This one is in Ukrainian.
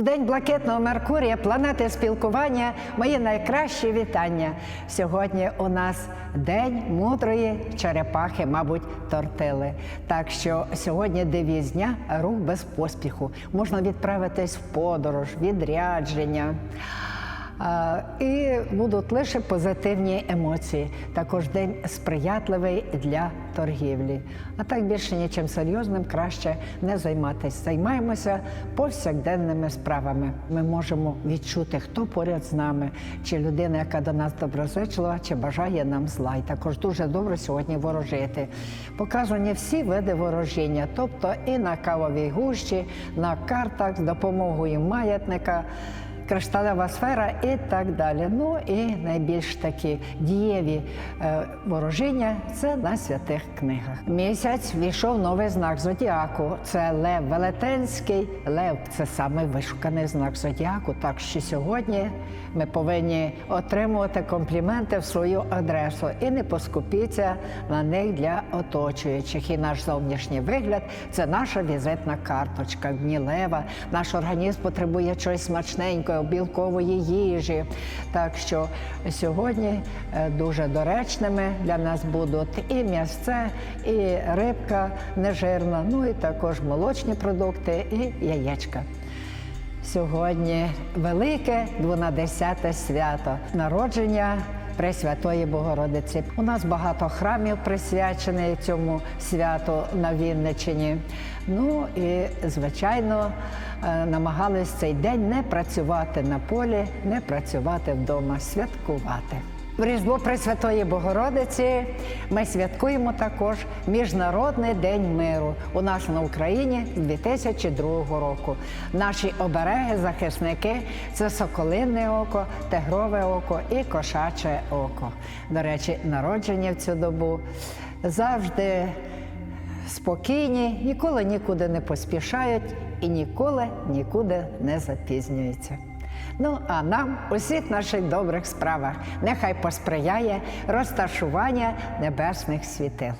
В день блакитного Меркурія, планети спілкування, мої найкращі вітання. Сьогодні у нас день мудрої черепахи, мабуть, тортили. Так що сьогодні девіз дня рух без поспіху. Можна відправитись в подорож, відрядження. І будуть лише позитивні емоції. Також день сприятливий для торгівлі. А так більше нічим серйозним краще не займатися. Займаємося повсякденними справами. Ми можемо відчути, хто поряд з нами, чи людина, яка до нас доброзичлива, чи бажає нам зла. І також дуже добре сьогодні ворожити. Показані всі види ворожіння, тобто і на кавовій гущі, на картах з допомогою маятника кришталева сфера і так далі. Ну і найбільш такі дієві е, ворожіння це на святих книгах. Місяць війшов новий знак зодіаку. Це Лев Велетенський. Лев це саме вишуканий знак зодіаку. Так що сьогодні ми повинні отримувати компліменти в свою адресу і не поскупіться на них для оточуючих. І наш зовнішній вигляд це наша візитна карточка. В дні лева наш організм потребує чогось смачненького, білкової їжі. Так що сьогодні е, дуже доречними для нас будуть і м'ясце, і рибка нежирна, ну і також молочні продукти, і яєчка. Сьогодні велике 12 свято народження Пресвятої Богородиці. У нас багато храмів присвячених цьому святу на Вінничині. Ну і звичайно е, намагались цей день не працювати на полі, не працювати вдома, святкувати. Різдво Пресвятої Богородиці ми святкуємо також Міжнародний день миру у нас на Україні з 2002 року. Наші обереги, захисники це соколинне око, тигрове око і кошаче око. До речі, народження в цю добу завжди спокійні, ніколи нікуди не поспішають і ніколи нікуди не запізнюються. Ну а нам у всіх наших добрих справах нехай посприяє розташування небесних світил.